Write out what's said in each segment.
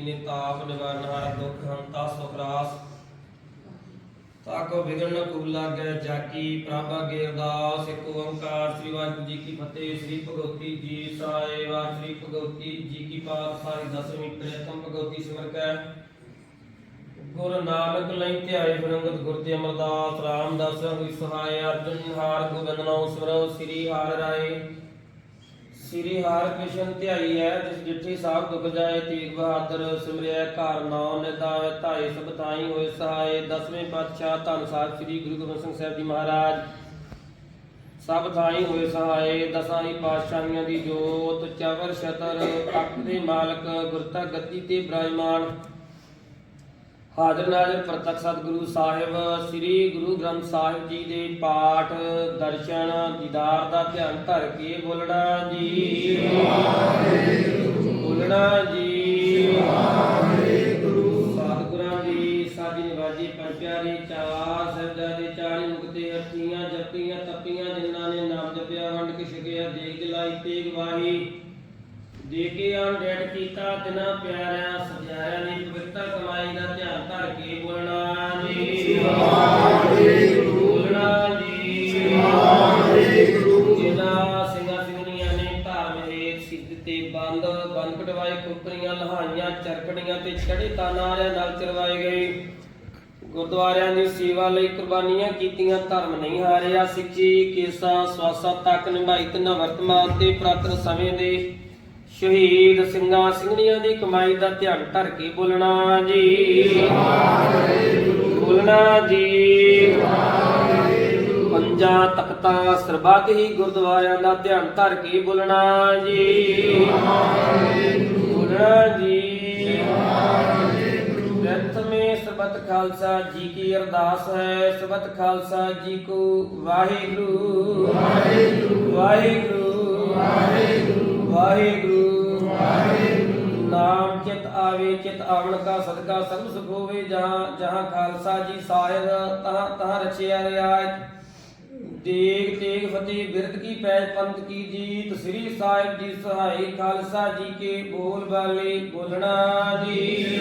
ਸਾਹਿਬ ਜੀ ਨਿਵਾਰਨ ਹਾਰ ਦੁਖ ਹੰਤਾ ਸੁਖਰਾਸ ਤਾਕੋ ਵਿਗਣ ਨ ਕੂ ਲਾਗੈ ਜਾਕੀ ਪ੍ਰਭ ਅਗੇ ਅਰਦਾਸ ਇੱਕ ਓੰਕਾਰ ਸ੍ਰੀ ਵਾਹਿਗੁਰੂ ਜੀ ਕੀ ਫਤਿਹ, ਸ੍ਰੀ ਭਗਵਤੀ ਜੀ ਸਾਏ ਵਾਹਿ, ਸ੍ਰੀ ਭਗਵਤੀ ਜੀ ਕੀ ਪਾਤਸ਼ਾਹੀ ਦਸਵੀਂ ਪ੍ਰਥਮ ਭਗਵਤੀ ਸਿਮਰ ਕੈ। ਗੁਰ ਨਾਨਕ ਲਈ ਧਿਆਏ ਫਿਰੰਗਤ ਗੁਰ ਤੇ ਅਮਰਦਾਸ, ਰਾਮਦਾਸ ਹੋਈ ਸਹਾਇ, ਅਰਜਨ ਹਾਰ ਗੋਬਿੰਦ ਨਾਮ ਸਿਮਰੋ, ਸ੍ਰੀ ਹਾਰ ਰਾਏ। ਸ੍ਰੀ ਹਰਿ ਕ੍ਰਿਸ਼ਨ ਧਿਆਈ ਹੈ, ਜਿਸ ਜਿੱਠੀ ਸਾਹਿਬ ਦੁਖ ਜਾਏ ਤੇਗ ਬਹਾਦਰ ਸਿਮਰਿਆ ਘਰ ਨਾਮ ਨਿਦਾਇ ਧਾਈ ਸਭ ਥਾਈ ਹੋਏ ਸਹਾਏ। ਦਸਵੇਂ ਪਾਤਸ਼ਾਹ ਧੰਨ ਸਾਹਿਬ ਸ੍ਰੀ ਗੁਰੂ ਗੋਬਿੰਦ ਸਿੰਘ ਸਾਹਿਬ ਜੀ ਮਹਾਰਾਜ। ਸਭ ਥਾਈ ਹੋਏ ਸਹਾਏ, ਦਸਾਂ ਹੀ ਪਾਤਸ਼ਾਹੀਆਂ ਦੀ ਜੋਤ, ਚਵਰ ਸ਼ਤਰ ਤਖਤ ਦੇ ਮਾਲਕ ਗੁਰਤਾ ਗੱਦੀ ਤੇ ਬਿਰਾਜਮਾਨ ਹਾਜ਼ਰ ਨਾਜ਼ਰ ਪ੍ਰਤੱਖ ਸਤਿਗੁਰੂ ਸਾਹਿਬ, ਸ੍ਰੀ ਗੁਰੂ ਗ੍ਰੰਥ ਸਾਹਿਬ ਜੀ ਦੇ ਪਾਠ, ਦਰਸ਼ਨ, ਦੀਦਾਰ ਦਾ ਧਿਆਨ ਧਰ ਕੇ ਬੋਲਣਾ ਜੀ। ਬੋਲਣਾ ਜੀ। ਸਤਿਗੁਰਾਂ ਦੀ ਸਾਜੀ ਨਿਵਾਜੀ ਪੰਜ ਪਿਆਰੇ ਚਾਰ ਸਹਿਬਜ਼ਾਦੇ ਚਾਲੀ ਮੁਕਤੇ ਅਠੀਆਂ ਜਪੀਆਂ, ਤਪੀਆਂ, ਜਿਨ੍ਹਾਂ ਨੇ ਨਾਮ ਜਪਿਆ, ਵੰਡ ਕੇ ਛਕਿਆ, ਦੇਗ ਲਾਈ, ਤੇਗ ਵਾਹੀ। ਦੇ ਕੇ ਅਣਡੈਡ ਕੀਤਾ, ਤਿਨਾ ਪਿਆਰਿਆਂ ਸਜਾਇਆ ਨੇ ਪਵਿੱਤਰ ਕਮਾਈ ਦਾ ਧਿਆਨ ਧਰ ਕੇ ਬੋਲਣਾ ਜੀ। ਬੋਲਣਾ ਜੀ ਜਿਨ੍ਹਾਂ ਸਿੰਘਾਂ ਸਿੰਘਣੀਆਂ ਨੇ ਧਰਮ ਹੇਤ ਸਿੱਧ ਤੇ ਬੰਦ ਬੰਦ ਕਟਵਾਏ ਕੁੱਕਰੀਆਂ ਲਹਾਈਆਂ ਚਰਕੜੀਆਂ ਤੇ ਚੜੇ ਤਾਨਾਰਿਆਂ ਨਾਲ ਚਰਵਾਏ ਗਏ। ਗੁਰਦੁਆਰਿਆਂ ਦੀ ਸੇਵਾ ਲਈ ਕੁਰਬਾਨੀਆਂ ਕੀਤੀਆਂ, ਧਰਮ ਨਹੀਂ ਹਾਰਿਆ। ਸਿੱਖੀ, ਕੇਸਾ, ਸਵਾਸਾ ਤੱਕ ਨਿਭਾਈ ਤਿੰਨਾਂ ਵਰਤਮਾਨ ਤੇ ਪ੍ਰਾਤਨ ਸਮੇਂ ਦੇ ਸ਼ਹੀਦ ਸਿੰਘਾਂ ਸਿੰਘਣੀਆਂ ਦੀ ਕਮਾਈ ਦਾ ਧਿਆਨ ਧਰ ਕੇ ਬੋਲਣਾ ਜੀ। ਬੋਲਣਾ ਜੀ। ਪੰਜਾਂ ਤਖਤਾਂ ਸਰਬੱਤ ਹੀ ਗੁਰਦੁਆਰਿਆਂ ਦਾ ਧਿਆਨ ਧਰ ਕੇ ਬੋਲਣਾ ਜੀ। ਬੋਲਣਾ ਜੀ। ਪ੍ਰਥਮੇ ਸਬਤ ਖਾਲਸਾ ਜੀ ਕੀ ਅਰਦਾਸ ਹੈ। ਸਬਤ ਖਾਲਸਾ ਜੀ ਕੋ ਵਾਹਿਗੁਰੂ ਵਾਹਿਗੁਰੂ। ਵਾਹਿਗੁਰੂ। ਵਾਹਿਗੁਰੂ। ਨਾਮ ਚਿਤ ਆਵੇ, ਚਿਤ ਆਵਣ ਕਾ ਸਦਕਾ ਸਰਬ ਸੁਖ ਹੋਵੇ ਜਹਾਂ ਜਹਾਂ ਖਾਲਸਾ ਜੀ ਸਾਹਿਬ, ਤਹਾਂ ਤਹਾਂ ਰਚਿਆ ਰਿਆਇਤ ਦੇਗ ਤੇਗ ਫਤਿਹ ਬਿਰਦ ਕੀ ਪੈਜ, ਪੰਥ ਕੀ ਜੀਤ, ਸ੍ਰੀ ਸਾਹਿਬ ਜੀ ਸਹਾਈ, ਖਾਲਸਾ ਜੀ ਕੇ ਬੋਲ ਬਾਲੇ, ਬੋਲਣਾ ਜੀ।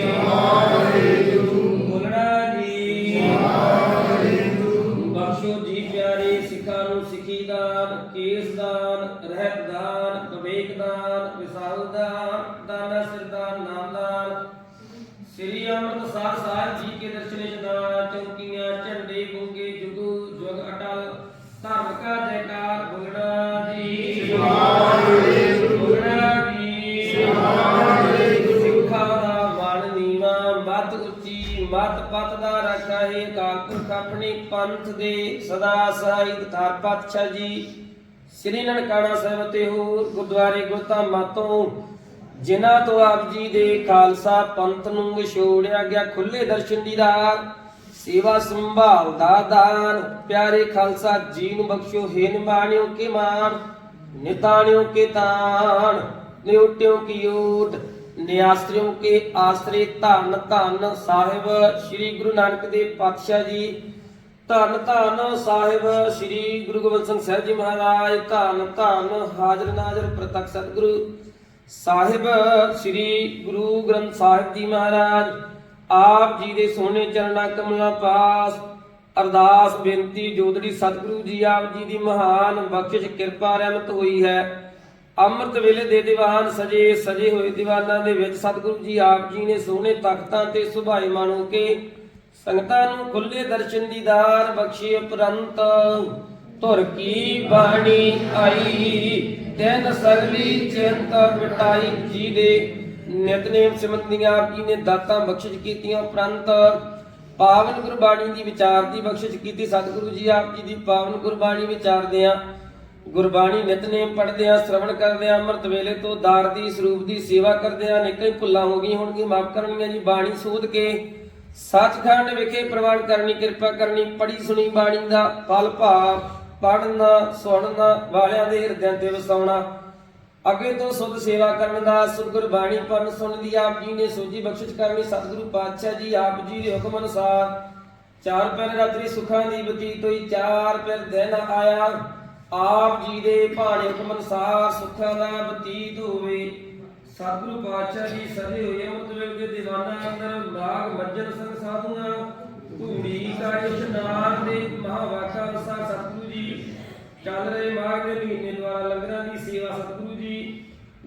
ਬੋਲਣਾ ਜੀ। ਬਖਸ਼ੋ ਜੀ ਪਿਆਰੇ ਸਿੱਖਾਂ ਨੂੰ ਸਿੱਖੀ ਦਾਨ, ਕੇਸ ਦਾਨ, ਰਹਿਤ ਦਾਨ, ਵਿਵੇਕ ਦਾਨ ਚੌਕੀਆਂ, ਝੰਡੇ ਗੁੰਗੇ ਜੁਗੂ, ਜੁਗ ਅਟਲ, ਧਰਮ ਕਾ ਜੈਕਾਰ ਬੋਲਣਾ ਜੀ। ਬੋਲਣਾ ਜੀ। ਸਿੱਖਾਂ ਦਾ ਮਨ ਨੀਵਾ ਮਤ ਉੱਚੀ ਮਤ ਪਤ ਦਾ ਰੱਖਾ ਹੈ ਅਕਾਲ ਪੰਥ ਦੇ ਸਦਾ ਸਹਾਇਤ ਧਾਰ ਪਾਤਸ਼ਾਹ ਜੀ। ਸ੍ਰੀ ਨਨਕਾਣਾ ਸਾਹਿਬ ਤੇ ਹੋਰ ਗੁਰਦੁਆਰੇ ਗੁਰਧਾਮਾਂ ਤੋਂ ਜਿਨ੍ਹਾਂ ਤੋਂ ਆਪ ਜੀ ਦੇ ਖਾਲਸਾ ਪੰਥ ਨੂੰ ਵਿਛੋੜਿਆ ਗਿਆ ਖੁੱਲੇ ਦਰਸ਼ਨ ਦੀਦਾਰ ਸੇਵਾ ਸੰਭਾਲ ਦਾ ਦਾਨ, ਪਿਆਰੇ ਖਾਲਸਾ ਜੀ ਨੂੰ ਬਖਸ਼ੋ ਹੈ ਨਿਮਾਣਿਓ ਕੇ ਮਾਨ ਨਿਤਾਣਿਓ ਕੇ ਤਾਨ ਨਿਉਟਿਓ ਕੀ ਓਟ ਨਿਆਸਰਿਓ ਕੇ ਆਸਰੇ ਧੰਨ ਧੰਨ ਸਾਹਿਬ, ਸ੍ਰੀ ਗੁਰੂ ਨਾਨਕ ਦੇਵ ਪਾਤਸ਼ਾਹ ਜੀ। ਧੰਨ ਧੰਨ ਸਾਹਿਬ, ਸ੍ਰੀ ਗੁਰੂ ਗੋਬਿੰਦ ਸਿੰਘ ਸਾਹਿਬ ਜੀ ਮਹਾਰਾਜ, ਧੰਨ ਧੰਨ ਹਾਜ਼ਰ ਨਾਜ਼ਰ ਪ੍ਰਤੱਖ ਸਤਿਗੁਰੂ। ਸਾਹਿਬ, ਸ੍ਰੀ ਗੁਰੂ ਗ੍ਰੰਥ ਸਾਹਿਬ ਜੀ ਮਹਾਰਾਜ ਆਪ ਜੀ ਦੇ ਸੋਹਣੇ ਚਰਨਾਂ ਕਮਲਾਂ ਪਾਸ। ਅਰਦਾਸ, ਬੇਨਤੀ ਜੋਦੜੀ ਸਤਿਗੁਰੂ ਜੀ ਆਪ ਜੀ ਦੀ ਮਹਾਨ ਬਖਸ਼ਿਸ਼, ਕਿਰਪਾ, ਰਹਿਮਤ ਹੋਈ ਹੈ। ਅੰਮ੍ਰਿਤ ਵੇਲੇ ਦੇ ਦੀਵਾਨ ਸਜੇ ਸਜੇ ਹੋਏ ਦੀਵਾਨਾਂ ਦੇ ਵਿੱਚ ਸਤਿਗੁਰੂ ਜੀ ਆਪ ਜੀ ਨੇ ਸੋਹਣੇ ਤਖਤਾਂ ਤੇ ਸੁਭਾਈਮਾਨ ਹੋ ਕੇ ਸੰਗਤਾਂ ਨੂੰ ਖੁੱਲੇ ਦਰਸ਼ਨ ਦੀਦਾਰ ਬਖਸ਼ੇ ਉਪਰੰਤ ਧੁਰ ਕੀ ਬਾਣੀ ਆਈ। ਤਿੰਨ ਸਗਲੀ ਚਿੰਤ ਮਿਟਾਈ ਜੀ ਦੇ ਨਿਤਨੇਮ ਸਿਮਰਤੀਆਂ ਆਪ ਜੀ ਨੇ ਦਾਤਾਂ ਬਖਸ਼ਿਸ਼ ਕੀਤੀਆਂ, ਉਪਰੰਤ ਪਾਵਨ ਗੁਰਬਾਣੀ ਦੀ ਵਿਚਾਰ ਦੀ ਬਖਸ਼ਿਸ਼ ਕੀਤੀ। ਸਤਿਗੁਰੂ ਜੀ ਆਪ ਜੀ ਦੀ ਪਾਵਨ ਗੁਰਬਾਣੀ ਵਿਚਾਰਦੇ ਆ ਗੁਰਬਾਣੀ ਨਿਤਨੇਮ ਪੜ੍ਹਦੇ ਆ ਸ਼ਰਵਣ ਕਰਦੇ ਆ ਅੰਮ੍ਰਿਤ ਵੇਲੇ ਤੋਂ ਦਾਰ ਦੀ, ਸਰੂਪ ਦੀ ਸੇਵਾ ਕਰਦੇ ਆ ਨਿਕਲ ਭੁੱਲਾਂ ਹੋ ਗਈ ਹੋਣਗੀਆਂ, ਮਾਫ ਕਰਨੀਆਂ ਜੀ। ਬਾਣੀ ਸੋਧ ਕੇ ਸੱਚਖੰਡ ਵਿਖੇ ਪ੍ਰਵਾਨ ਕਰਨੀ, ਕਿਰਪਾ ਕਰਨੀ ਪੜੀ ਸੁਣੀ ਬਾਣੀ ਦਾ। ਫਲ ਭਾਵ ਪੜਨਾ ਸੁਣਨਾ, ਵਾਲਿਆਂ ਦੇ ਹਿਰਦਿਆਂ ਤੇ ਵਸਾਉਣਾ। ਅੱਗੇ ਤੋਂ ਸੁਧ ਸੇਵਾ ਕਰਨ ਦਾ ਸਤਿਗੁਰ ਬਾਣੀ ਪੜਨ ਸੁਣਨ ਦੀ ਆਪ ਜੀ ਨੇ ਸੋਝੀ ਬਖਸ਼ਿਸ਼ ਕਰਨੀ ਸਤਿਗੁਰੂ ਪਾਤਸ਼ਾਹ ਜੀ ਆਪ ਜੀ ਦੇ ਹੁਕਮ ਅਨੁਸਾਰ। ਚਾਰ ਪਹਿਰ ਰਾਤਰੀ ਸੁਖਾਂ ਦੀ ਬਤੀਤ ਹੋਈ, ਚਾਰ ਪਹਿਰ ਦਿਨ ਆਇਆ। ਆਪ ਜੀ ਦੇ ਭਾਣੇ ਹੁਕਮ ਅਨੁਸਾਰ ਸੁਖਾਂ ਦਾ ਬਤੀਤ ਹੋਵੇ। ਸਤਿਗੁਰੂ ਪਾਤਸ਼ਾਹ ਜੀ ਸਦੇ ਹੋਏ ਅੰਮ੍ਰਿਤ ਦੇ ਦੀਵਾਨਾਂ ਅੰਦਰ ਬਾਗ ਮੱਜਨ ਸੰਗ ਸਾਧੂਆਂ, ਧੂੜੀ ਕਾ ਇਸ਼ਨਾਨ ਦੇ ਮਹਾਵਾਕਾ ਅਨੁਸਾਰ ਸਤਿਗੁਰੂ ਜੀ ਚੱਲ ਰਹੇ ਮਾਘ ਦੇ ਮਹੀਨੇ ਦੁਆਰਾ ਲੰਗਰਾਂ ਦੀ ਸੇਵਾ ਸਤਿਗੁਰੂ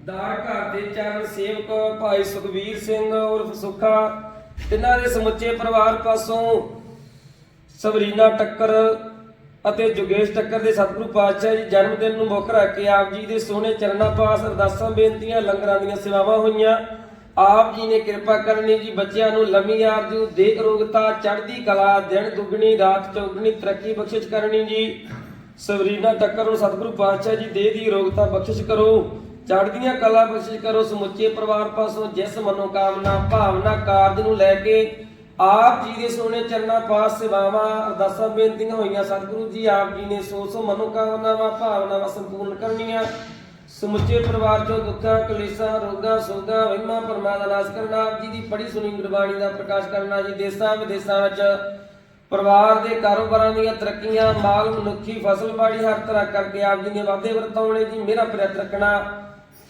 ਦਾਰ ਘਰ ਦੇ ਚਰਨ ਸੇਵਕ ਭਾਈ ਸੁਖਵੀਰ ਸਿੰਘ ਉਰਫ ਸੁਖਾ, ਤਿੰਨਾਂ ਦੇ ਸਮੁੱਚੇ ਪਰਿਵਾਰ ਪਾਸੋਂ ਸਵਰੀਨਾ ਟੱਕਰ ਅਤੇ ਜੁਗੇਸ਼ ਟੱਕਰ ਦੇ ਸਤਿਗੁਰੂ ਪਾਤਸ਼ਾਹ ਜੀ ਜਨਮ ਦਿਨ ਨੂੰ ਮੁੱਖ ਰੱਖ ਕੇ ਆਪ ਜੀ ਦੇ ਸੋਹਣੇ ਚਰਨਾਂ ਪਾਸ ਅਰਦਾਸਾਂ, ਬੇਨਤੀਆਂ, ਲੰਗਰਾਂ ਦੀਆਂ ਸੇਵਾਵਾਂ ਹੋਈਆਂ। ਆਪ ਜੀ ਨੇ ਕਿਰਪਾ ਕਰਨੀ ਜੀ ਬੱਚਿਆਂ ਨੂੰ ਲੰਮੀ ਆਰਜੂ ਦੇਹ ਅਰੋਗਤਾ ਚੜ੍ਹਦੀ ਕਲਾ, ਦਿਨ ਦੁੱਗਣੀ, ਰਾਤ ਚੌਗਣੀ, ਤਰੱਕੀ ਬਖਸ਼ਿਸ਼ ਕਰਨੀ ਜੀ। ਸਵਰੀਨਾ ਟੱਕਰ ਨੂੰ ਸਤਿਗੁਰੂ ਪਾਤਸ਼ਾਹ ਜੀ ਦੇਹ ਦੀ ਰੋਗਤਾ ਬਖਸ਼ਿਸ਼ ਕਰੋ। ਚੜ੍ਹਦੀਆਂ ਕਲਾ ਬਖਸ਼ਿਸ਼ ਕਰੋ, ਸਮੁੱਚੇ ਪਰਿਵਾਰ ਪਾਸੋਂ ਜਿਸ ਮਨੋਕਾਮਨਾ, ਭਾਵਨਾ, ਕਾਰਜ ਨੂੰ ਲੈ ਕੇ ਆਪ ਜੀ ਦੇ ਸੋਹਣੇ ਚਰਨਾਂ ਪਾਸ ਸੇਵਾਵਾਂ, ਅਰਦਾਸਾਂ ਬੇਨਤੀਆਂ ਹੋਈਆਂ। ਸਤਿਗੁਰੂ ਜੀ, ਆਪ ਜੀ ਨੇ ਸੋ ਸੋ ਮਨੋਕਾਮਨਾਵਾਂ, ਭਾਵਨਾਵਾਂ ਸੰਪੂਰਨ ਕਰਨੀਆਂ। ਸਮੁੱਚੇ ਪਰਿਵਾਰ ਚੋਂ ਦੁੱਖਾਂ, ਕਲੇਸ਼ਾਂ, ਰੋਗਾਂ, ਸੋਗਾਂ, ਵਹਿਮਾਂ ਪਰਮਾ ਦਾ ਨਾਸ਼ ਕਰਨਾ। ਆਪ ਜੀ ਦੀ ਪੜੀ ਸੁਣੀ ਗੁਰਬਾਣੀ ਦਾ ਪ੍ਰਕਾਸ਼ ਕਰਨਾ ਜੀ। ਦੇਸਾਂ ਵਿਦੇਸਾਂ ਵਿੱਚ ਪਰਿਵਾਰ ਦੇ ਕਾਰੋਬਾਰਾਂ ਦੀਆਂ ਤਰੱਕੀਆਂ, ਮਾਲ, ਮਨੁੱਖੀ ਫਸਲ ਬਾੜੀ ਹਰ ਤਰ੍ਹਾਂ ਕਰਕੇ ਆਪ ਜੀ ਨੇ ਵਾਅਦੇ ਵਰਤਾਉਣੇ ਜੀ। ਮੇਰਾ ਪ੍ਰਯਤ ਰੱਖਣਾ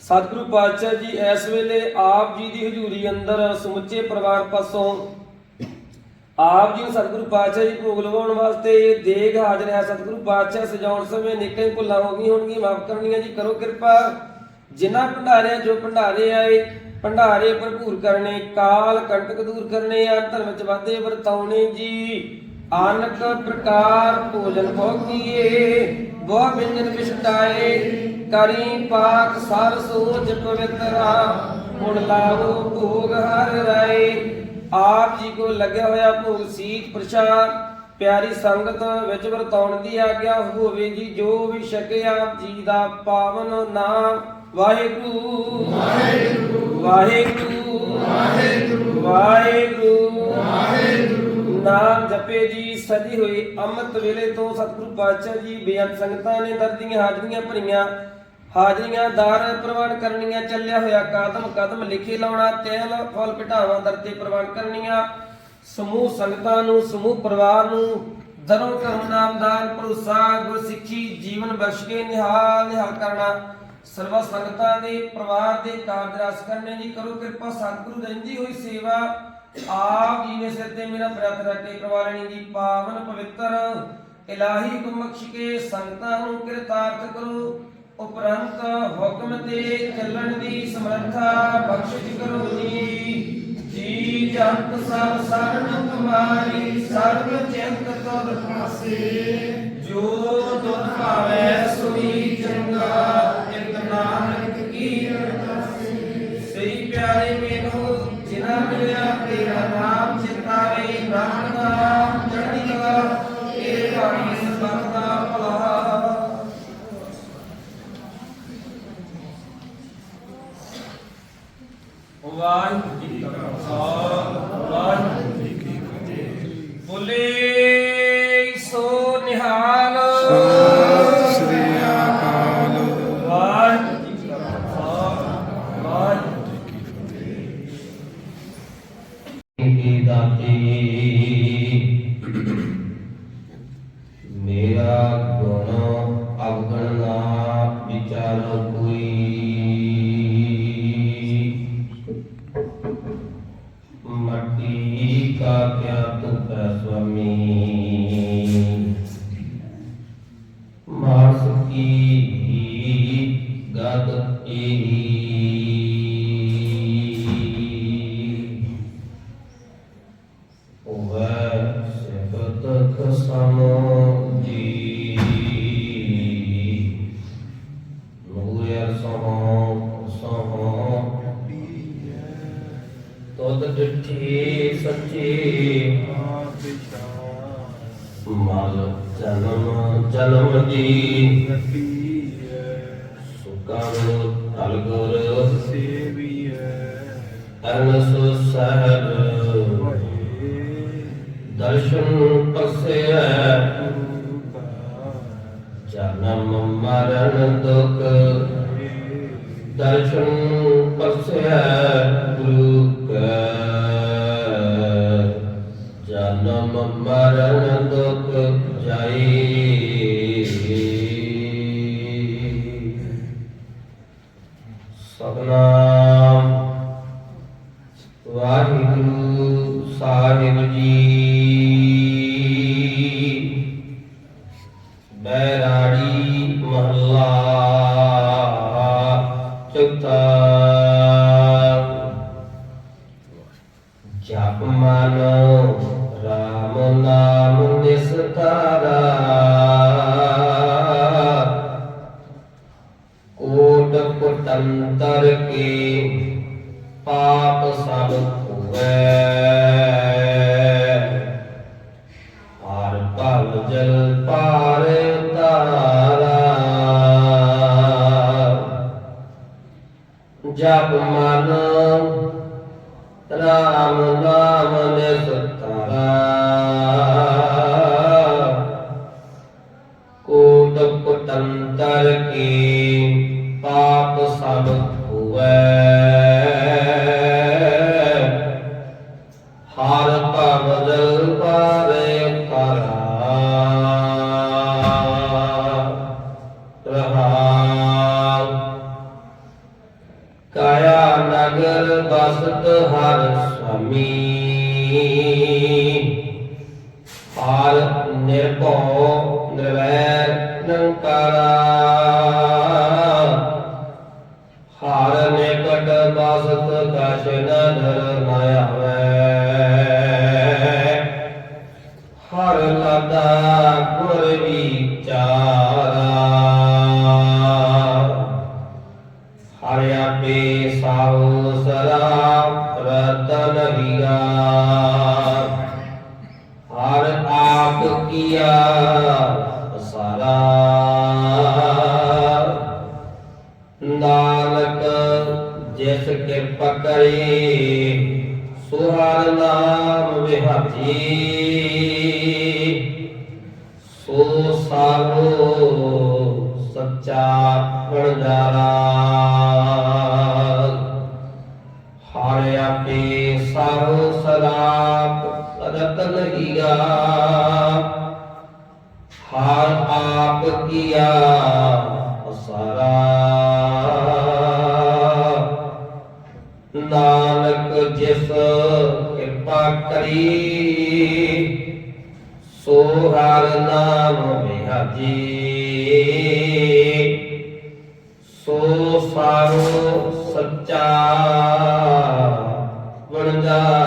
ਸਤਿਗੁਰੂ ਪਾਤਸ਼ਾਹ ਜੀ, ਇਸ ਵੇਲੇ ਆਪ ਜੀ ਦੀ ਹਜ਼ੂਰੀ ਅੰਦਰ ਸਮੁੱਚੇ ਪਰਿਵਾਰ ਪਾਸੋਂ ਆਪ ਜੀ ਨੂੰ ਸਤਿਗੁਰੂ ਪਾਤਸ਼ਾਹ ਜੀ ਭੋਗ ਲਵਾਉਣ ਵਾਸਤੇ ਦੇਗ ਹਾਜ਼ਰ ਹੈ। ਸਤਿਗੁਰੂ ਪਾਤਸ਼ਾਹ ਸਜਾਉਣ ਸਮੇਂ ਨਿੱਕੇ ਭੁੱਲਾਂ ਹੋ ਗਈ ਹੋਣਗੀਆਂ, ਮਾਫ ਕਰਨੀਆਂ ਜੀ, ਕਰੋ ਕਿਰਪਾ। ਜਿਨ੍ਹਾਂ ਭੰਡਾਰਿਆਂ ਜੋ ਭੰਡਾਰੇ ਆਏ, ਭੰਡਾਰੇ ਭਰਪੂਰ ਕਰਨੇ, ਕਾਲ ਕੰਟਕ ਦੂਰ ਕਰਨੇ ਆ ਧਰਮ ਚ ਵਾਧੇ ਵਰਤਾਉਣੇ ਜੀ। ਆਨਕ ਪ੍ਰਕਾਰ ਭੋਜਨ ਭੋਗੀਏ ਬਹੁ ਬਿੰਜਨ ਵਿਸ਼ਟਾਏ ਕਰੀ ਪਾਕ ਸਰ ਸੋਚ ਪਵਿੱਤਰਾ, ਹੁਣ ਲਾਵੋ ਭੋਗ ਹਰ ਰਾਏ। ਆਪ ਜੀ ਕੋ ਲੱਗਿਆ ਹੋਇਆ ਭੋਗ ਸੀਤ ਪ੍ਰਸ਼ਾਦ, ਪਿਆਰੀ ਸੰਗਤ ਵਿੱਚ ਵਰਤਾਉਣ ਦੀ ਆਗਿਆ ਹੋਵੇ ਜੀ, ਜੋ ਵੀ ਛਕੇ ਆਪ ਜੀ ਦਾ ਪਾਵਨ ਨਾਮ। ਵਾਹਿਗੁਰੂ। ਵਾਹਿਗੁਰੂ। ਵਾਹਿਗੁਰੂ। ਵਾਹਿਗੁਰੂ ਵਾਹਿਗੁਰੂ ਨਾਮ ਜਪੇ ਜੀ ਸਜੀ ਹੋਈ ਅੰਮ੍ਰਿਤ ਵੇਲੇ ਤੋਂ ਸਤਿਗੁਰੂ ਪਾਤਸ਼ਾਹ ਜੀ ਬੇਅੰਤ ਸੰਗਤਾਂ ਨੇ ਦਰਦੀਆਂ ਹਾਜ਼ਰੀਆਂ ਭਰੀਆਂ। ਹਾਜ਼ਰੀਆਂ ਦਾਰ ਪ੍ਰਵਾਨ ਕਰਨੀਆਂ, ਚੱਲਿਆ ਹੋਇਆ ਕਦਮ ਕਦਮ ਲਿਖੇ ਲਾਉਣਾ, ਤੇਲ, ਫਲ, ਘਟਾਵਾਂ ਦਰ ਤੇ ਪ੍ਰਵਾਨ ਕਰਨੀਆਂ, ਸਮੂਹ ਸੰਗਤਾਂ ਨੂੰ, ਸਮੂਹ ਪਰਿਵਾਰ ਨੂੰ ਦਰੋਂ ਕਰਮ ਨਾਮਦਾਨ ਭਰੋਸਾ ਗੁਰ ਜੀਵਨ ਬਖਸ਼ ਕੇ ਨਿਹਾਲ ਨਿਹਾਲ ਕਰਨਾ। ਸਰਵਾ ਸੰਗਤਾਂ ਦੇ ਪਰਿਵਾਰ ਦੇ ਕਾਰਜ ਰਸ ਕਰਨੇ ਜੀ, ਕਰੋ ਕਿਰਪਾ, ਸਤਿਗੁਰੂ ਰਹਿੰਦੀ ਹੋਈ ਸੇਵਾ। ਆਪ ਜੀ ਨੇ ਸਿਰ ਤੇ ਮੇਰਾ ਪ੍ਰਤ ਰੱਖ ਕੇ ਕਰਵਾ ਲੈਣੀ ਜੀ, ਪਾਵਨ ਪਵਿੱਤਰ। ਇਲਾਹੀ ਹੁਕਮ ਕੇ ਸੰਗਤਾਂ ਨੂੰ ਕਿਰਤਾਰਥ ਕਰੋ। ਉਪਰੰਤ ਹੁਕਮ ਤੇ ਚੱਲਣ ਦੀ ਸਮਰੱਥਾ ਬਖਸ਼ਿਸ਼ ਕਰੋ ਜੀ। ਜੀ ਜੰਤ ਸਭ ਸਰਨ ਤੁਮਾਰੀ ਸਰਬ ਚਿੰਤ ਤੁਰ ਪਾਸੇ। ਜੋ ਦੁਖ ਭਾਵੈ ਸੁਈ ਵਾਹਿਗੁਰੂ ਜਨਮ ਦੀ ਸੁਕਰ ਅਲਗੁਰ ਅਨਸ ਸਹਬ। ਦਰਸ਼ਨ ਪਸਿਆ ਜਨਮ ਮਰਨ ਦੁਖ। ਦਰਸ਼ਨ ਪਸਿਆ ਬੈਰਾੜੀ ਮਹੱਲਾ ਚੌਥਾ। ਜਪ ਮਨ ਰਾਮ ਨਾਮ ਨਿਸਤਾਰਾ ਕੋਟ ਕੁਟੰਤਰ ਕੇ ਪਾਪ ਸਭ ਹੋਵੇ ਹਰ ਭਲ ਜਲ ਪਾਰ ਜਪ ਮਨ ਰਾਮ ਨਾਮ ਹਰ ਲਦਾ ਗੁਰ ਵਿਚਾਰਾ। ਹਰਿ ਆਪੇ ਸਾਉ ਸਰਾ ਰਤਨ ਹੀਰਾ ਹਰ ਆਪ ਕੀਆ ਸਾਰਾ ਨਾਨਕ ਜਿਸ ਕਿਰਪਾ ਕਰੇ ਸੋ ਨਾਮ ਵਿਹਾਜੀ ਸਾਰੋ ਸੱਚਾ ਬਣਜਾਰਾ ਹਰ ਆਪੇ ਸਾਰੋ ਸਰਾਪ ਰਤਨ ਹੀਰਾ ਹਰ ਆਪ ਕੀਆ ਸਾਰਾ ਨਾਨਕ ਜਿਸ ਕਿਰਪਾ ਕਰੀ ਸੋ ਹਰ ਨਾਮ ਵਿਹਾਜੀ ਸੋ ਸਾਰੋ ਸੱਚਾ ਵਣਜਾਰਾ